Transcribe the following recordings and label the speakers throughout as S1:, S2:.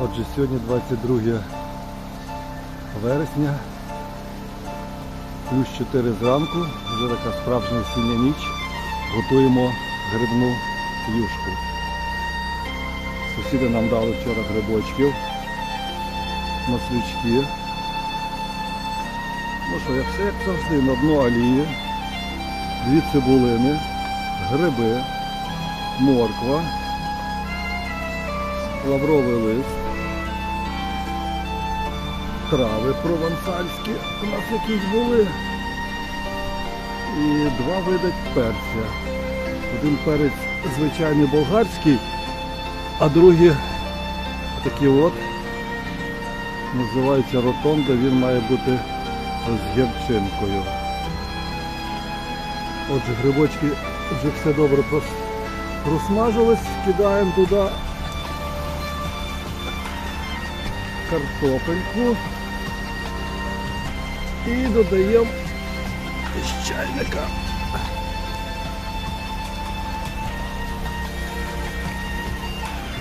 S1: Отже, сьогодні 22 вересня, плюс 4 зранку, вже така справжня осіння ніч. Готуємо грибну юшку. Сусіди нам дали вчора грибочків, маслючки. Ну що, як все як завжди, на дно олії, дві цибулини, гриби, морква, лавровий лист, трави провансальські у нас якісь були. І два види перця. Один перець звичайний болгарський, а другий такий от називається ротонда, він має бути з гірчинкою. Отже, грибочки вже все добре просмажились, кидаємо туди картопельку і додаємо з чайника.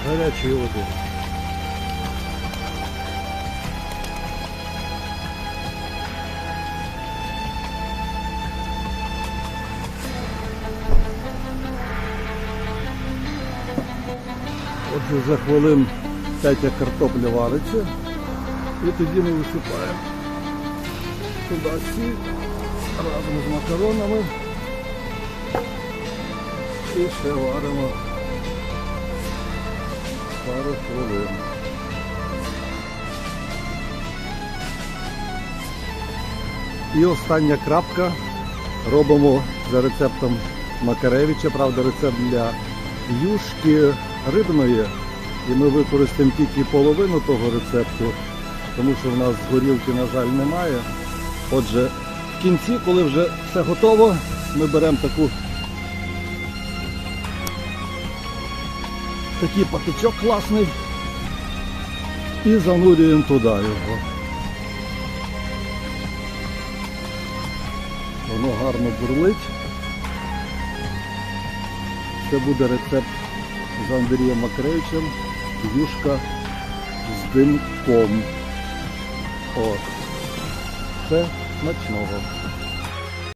S1: Гарячої води. Отже, за хвилин 5 картопля вариться. І тоді ми висипаємо туди сіль разом з макаронами. І ще варимо пару хвилин. І остання крапка. Робимо за рецептом Макаревича, правда, рецепт для юшки рибної. І ми використаємо тільки половину того рецепту, тому що в нас горілки, на жаль, немає. Отже, в кінці, коли вже все готово, ми беремо таку такий патичок класний і занурюємо туди його. Воно гарно бурлить. Це буде рецепт з Андрієм Макрейчем. Юшка з димком. От. Це смачного.